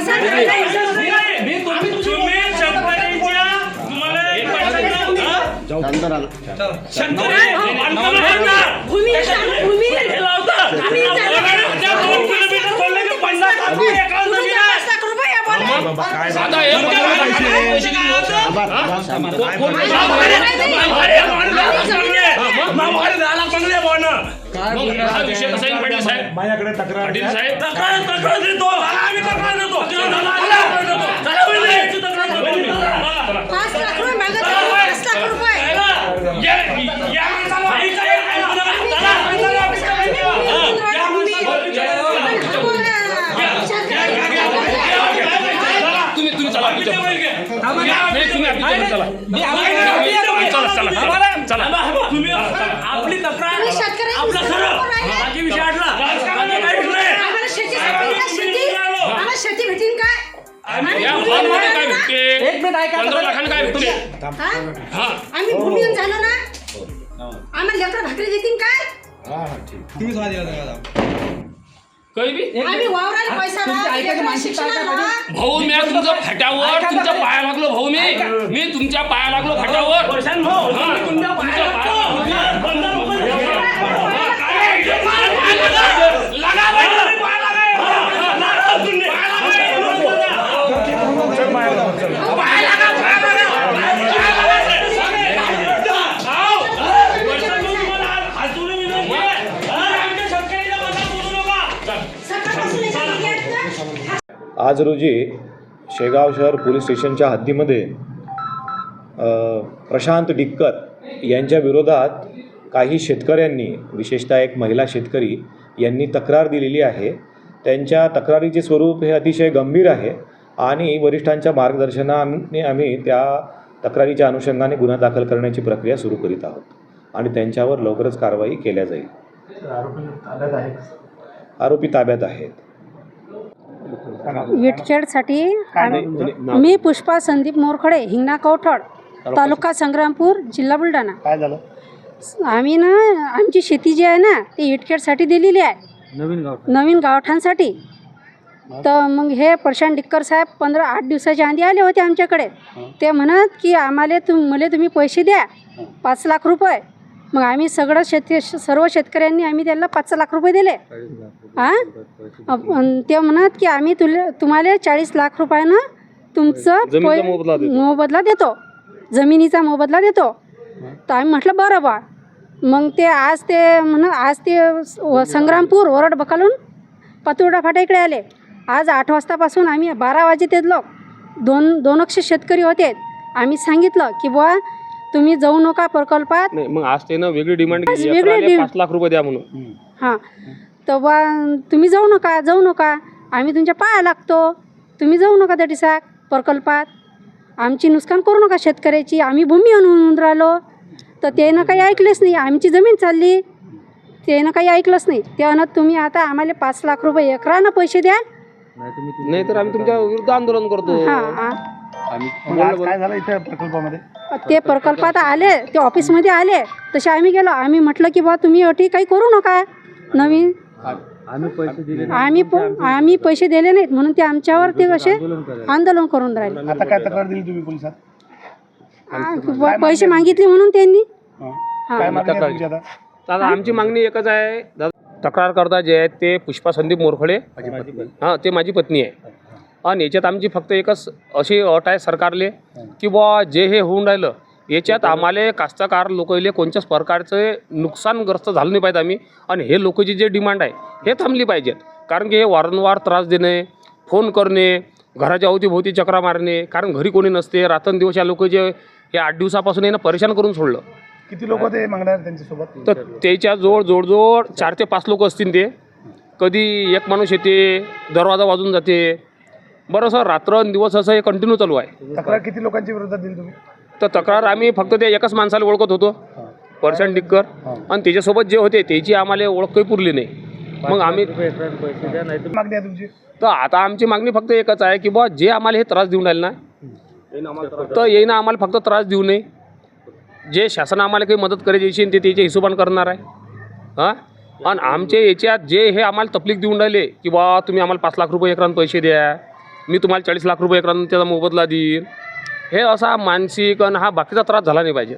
काय हा विषय कसा पाटील साहेब माझ्याकडे तक्रार पाटील साहेब तक्रार तक्रार देतो आम्ही तक्रार देतो चला, तक्रार देतो. चला, पहिले याची तक्रार देतो. चला. पाच लाख रुपये मागत आहे, पाच लाख रुपये या- या माणसाला ऐका, ऐकू नका. चला, चला, हा, या तुम्ही तुम्ही चला नाही तुम्ही चला भेटते पंधरा लाखांना काय भेटते हा? हा आम्ही भूमी झालो ना आम्हाला लेकर भाकरी देतील काय काही बी आम्ही वावराला पैसा लावा, लेकराला शिक्षणाला लावा. भाऊ मी आज तुमच्या फाट्यावर तुमच्या पाया लागलो भाऊ मी मी तुमच्या पाया लागलो फाट्यावर हा, तुमच्या पाया लागलो. आज रोजी शेगाव शहर पोलीस स्टेशनच्या हद्दीमध्ये प्रशांत डिक्कर यांच्या विरोधात काही शेतकऱ्यांनी विशेषतः एक महिला शेतकरी यांनी तक्रार दिलेली आहे. त्यांच्या तक्रारीचे स्वरूप हे अतिशय गंभीर आहे आणि वरिष्ठांच्या मार्गदर्शनाने आम्ही त्या तक्रारीच्या अनुषंगाने गुन्हा दाखल करण्याची प्रक्रिया सुरू करीत आहोत आणि त्यांच्यावर लवकरच कारवाई केल्या जाईल. आरोपी ताब्यात आहेत. विटखेडसाठी मी पुष्पा संदीप मोरखडे हिंगणा कवठड तालुका संग्रामपूर जिल्हा बुलढाणा. काय झालं? आम्ही ना आमची शेती जी आहे ना ती विटखेडसाठी दिलेली आहे. नवीन गाव नवीन गावठांसाठी तर मग हे प्रशांत डिक्कर साहेब पंधरा आठ दिवसाच्या आधी आले होते आमच्याकडे. ते म्हणत की आम्हाला तुम मला तुम्ही पैसे द्या पाच लाख रुपये. मग आम्ही सगळं शेती सर्व शेतकऱ्यांनी आम्ही त्याला पाच लाख रुपये दिले. हां अन ते म्हणत की आम्ही तुले तुम्हाला चाळीस लाख रुपयानं तुमचं मोबदला देतो. जमिनीचा मोबदला देतो. तर आम्ही म्हटलं बरं बा. मग ते आज ते म्हण आज ते संग्रामपूर वरड बकालून पातुर्डा फाटा इकडे आले. आज आठ वाजतापासून आम्ही बारा वाजे ते लोक दोन दोन अक्ष शेतकरी होते. आम्ही सांगितलं की बुवा तुम्ही जाऊ नका प्रकल्पात. नाही मग आज त्यानं वेगळी डिमांड आज केली वेगळी डिम- पाच लाख रुपये द्या म्हणून. हां. तर बा तुम्ही जाऊ नका जाऊ नका. आम्ही तुमच्या पाया लागतो. तुम्ही जाऊ नका त्या दिसाक प्रकल्पात. आमची नुकसान करू नका शेतकऱ्याची. आम्ही भूमी आणून राहिलो. तर त्यानं काही ऐकलेच नाही. आमची जमीन चालली. त्यानं काही ऐकलंच नाही. ते तुम्ही आता आम्हाला पाच लाख रुपये एकरानं पैसे द्या. नाही तर आम्ही तुमच्या विरुद्ध आंदोलन करतो. हां हां. मग आज काय झालं इथे प्रकल्पामध्ये? ते प्रकल्पात आले ते ऑफिसमध्ये आले. तसे आम्ही गेलो. आम्ही म्हटलं की बा तुम्ही अटी काही करू नका. नवीन आम्ही प- आम्ही पैसे दिले नाहीत. म्हणून ते आमच्यावर ते कसे आंदोलन करून राहिले. आता काय तक्रार दिली तुम्ही पोलिसात? आ, पैसे मागितले म्हणून त्यांनी. हं. काय मागणी आहे तुमची आता? दादा आमची मागणी एकच आहे. दादा तक्रारकर्ता जे आहेत ते पुष्पा संदीप मोरखडे. हां ते माझी पत्नी आहे. आणि याच्यात आमची फक्त एकच अशी अट आहे सरकारले की बुवा जे हे होऊन राहिलं याच्यात आम्हाला कास्तकार लोकले कोणत्याच प्रकारचं नुकसानग्रस्त झालं नाही पाहिजे आम्ही. आणि हे लोकांची जे डिमांड आहे हे थांबली पाहिजेत. कारण की हे वारंवार त्रास देणे फोन करणे घराच्या अवतीभोवती चक्रा मारणे कारण घरी कोणी नसते रात्रंदिवस या लोक जे हे आठ दिवसापासून यांना परेशान करून सोडलं. किती लोक ते मागणार त्यांच्यासोबत? तर त्याच्याजवळ जवळजवळ चार ते पाच लोक असतील ते. कधी एक माणूस येते दरवाजा वाजून जाते बरं सर रात्र दिवस असं हे कंटिन्यू चालू आहे. तक्रार किती लोकांच्या विरोधात दिली तुम्ही? तर तक्रार आम्ही फक्त त्या एकाच माणसाला ओळखत होतो पर्शन डिक्कर आणि त्याच्यासोबत जे होते त्याची आम्हाला ओळख काही पुरली नाही. मग आम्ही मागणी आहे तुमची? तर आता आमची मागणी फक्त एकच आहे की बुवा जे आम्हाला हे त्रास देऊन राहिले ना तर येईना आम्हाला फक्त त्रास देऊ नये. जे शासन आम्हाला काही मदत करायची ते त्याच्या हिशोबाने करणार आहे. हां? आणि आमचे याच्यात जे हे आम्हाला तकलीफ देऊन राहिले की बा तुम्ही आम्हाला पाच लाख रुपये एकरान पैसे द्या. मी तुम्हाला चाळीस लाख रुपये एकरान त्याचा मोबदला देईन. हे असा मानसिक आणि हा बाकीचा त्रास झाला नाही पाहिजे.